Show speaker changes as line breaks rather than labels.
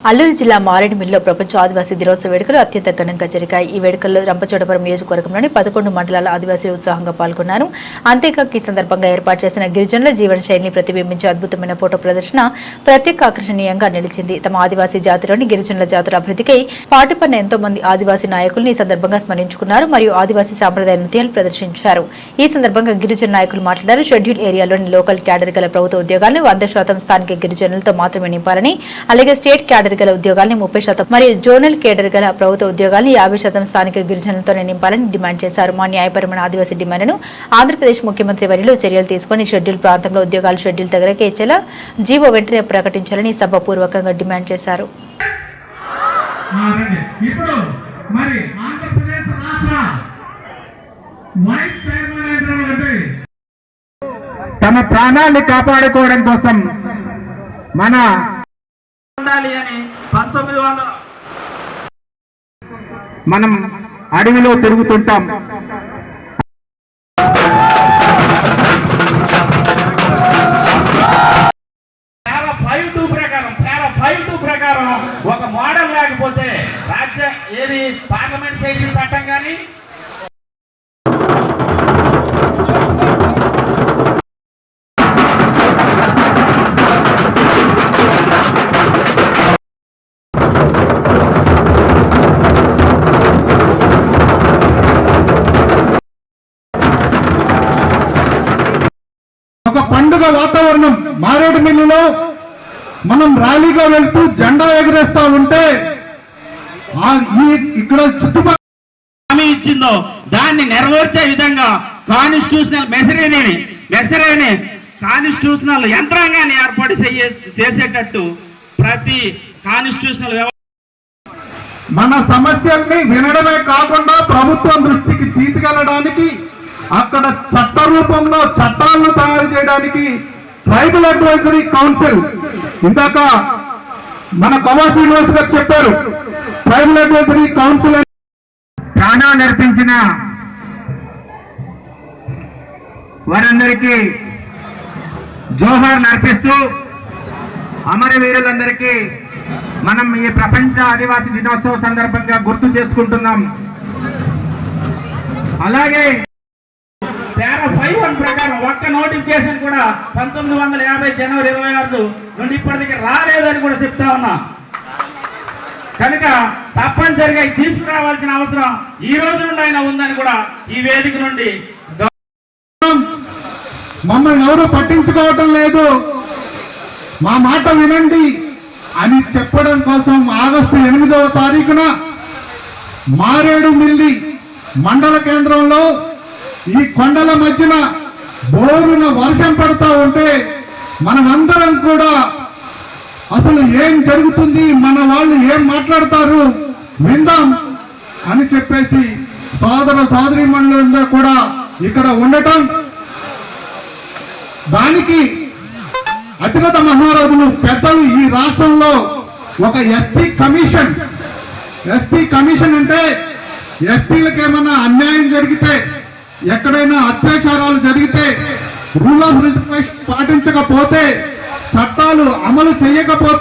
అల్లూరు జిల్లా మారేడుమిల్లిలో ప్రపంచ ఆదివాసీ దినోత్సవ వేడుకలు అత్యంత ఘనంగా జరిగాయి. ఈ వేడుకల్లో రంపచోడపురం నియోజకవర్గంలోని పదకొండు మండలాల ఆదివాసీలు ఉత్సాహంగా పాల్గొన్నారు. అంతేకాక ఈ సందర్భంగా ఏర్పాటు చేసిన గిరిజనుల జీవన శైలిని ప్రతిబింబించే అద్భుతమైన ఫోటో ప్రదర్శన ప్రత్యేక ఆకర్షణీయంగా నిలిచింది. తమ ఆదివాసీ జాతిలోని గిరిజనుల జాతుల అభివృద్ధికై పాటుపడిన ఎంతో మంది ఆదివాసీ నాయకులను ఈ సందర్భంగా స్మరించుకున్నారు మరియు ఆదివాసీ సాంప్రదాయ నృత్యాలు ప్రదర్శించారు. ఈ సందర్భంగా గిరిజన నాయకులు మాట్లాడారు. షెడ్యూల్ ఏరియాలోని లోకల్ క్యాడర్ గల ప్రభుత్వ ఉద్యోగాలను వంద శాతం స్థానిక గిరిజనులతో మాత్రమే నింపాలని అలాగే స్టేట్ క్యాడర్ గల ఉద్యోగాల్ని ముప్పై శాతం మరియు జోనల్ కేడర్ గల ప్రభుత్వ ఉద్యోగాల్ని యాభై శాతం స్థానిక గిరిజనులతోనే నింపాలని డిమాండ్ చేశారు. మా న్యాయపరమైన ఆదివాసీ డిమాండ్ను ఆంధ్రప్రదేశ్ ముఖ్యమంత్రి వరిలో చర్యలు తీసుకుని షెడ్యూల్ ప్రాంతంలో ఉద్యోగాలు షెడ్యూల్ దగ్గరకే ఇచ్చేలా జీవో వెంటనే ప్రకటించాలని సభాపూర్వకంగా డిమాండ్ చేశారు.
ఇప్పుడు మరి ఆంధ్రప్రదేశ్ రాష్ట్ర వైస్ చైర్మన్
తమ ప్రాణాన్ని కాపాడుకోవడం కోసం మన
ఉండాలి అని పంతొమ్మిది వందల
మనం అడవిలో తిరుగుతుంటాం.
ఫైవ్ టూ ప్రకారం పేర ఫైవ్ టూ ప్రకారం ఒక మోడల్ లేకపోతే రాజ్య ఏది పార్లమెంట్ చేసిన చట్టం కానీ
పండుగ వాతావరణం మారేడుమిల్లిలో మనం ర్యాలీగా వెళ్తూ జెండా ఎగరేస్తా ఉంటే ఇక్కడ చుట్టుపక్కల
హామీ ఇచ్చిందో దాన్ని నెరవేర్చే విధంగా కాన్స్టిట్యూషనల్ మెసరీని మెసరీని కాన్స్టిట్యూషనల్ యంత్రాంగాన్ని ఏర్పాటు చేసేటట్టు ప్రతి కాన్స్టిట్యూషనల్
మన సమస్యల్ని వినడమే కాకుండా ప్రభుత్వం దృష్టికి తీసుకెళ్ళడానికి అక్కడ చట్ట రూపంలో చట్టాలను తయారు చేయడానికి ట్రైబల్ అడ్వైజరీ కౌన్సిల్ ఇందాక మన కమా యూనివర్సిటీ గారు చెప్పారు. ట్రైబల్ అడ్వైజరీ కౌన్సిల్ ప్రాణా నేర్పించిన వారందరికీ జోహార్ నర్పిస్తూ అమరవీరులందరికీ మనం ఈ ప్రపంచ ఆదివాసీ దినోత్సవ సందర్భంగా గుర్తు చేసుకుంటున్నాం. అలాగే
పేర ఫైవ్ వన్ ప్రకారం ఒక్క నోటిఫికేషన్ కూడా పంతొమ్మిది వందల యాభై జనవరి ఇరవై ఆరు నుండి ఇప్పటికి రాలేదని కూడా చెప్తా ఉన్నా. కనుక తప్పనిసరిగా తీసుకురావాల్సిన అవసరం ఈ రోజు నుండి ఆయన ఉందని కూడా ఈ వేదిక నుండి
మమ్మల్ని ఎవరు పట్టించుకోవటం లేదు. మా మాట వినండి. అని చెప్పడం కోసం ఆగస్టు ఎనిమిదవ తారీఖున మారేడు మిల్లి మండల కేంద్రంలో ఈ కొండల మధ్యన బోరున వర్షం పడుతూ ఉంటే మనమందరం కూడా అసలు ఏం జరుగుతుంది? మన వాళ్ళు ఏం మాట్లాడతారు? విందాం అని చెప్పేసి సోదర సోదరి సోదరిమణులందరూ కూడా ఇక్కడ ఉండటం దానికి అతిగత మహారాజులు పెద్దలు ఈ రాష్ట్రంలో ఒక ఎస్టీ కమిషన్. ఎస్టీ కమిషన్ అంటే ఎస్టీలకు ఏమైనా అన్యాయం జరిగితే ఎక్కడైనా అత్యాచారాలు జరిగితే రూల్ ఆఫ్ రిజర్వేషన్ పాటించకపోతే చట్టాలు అమలు చేయకపోతే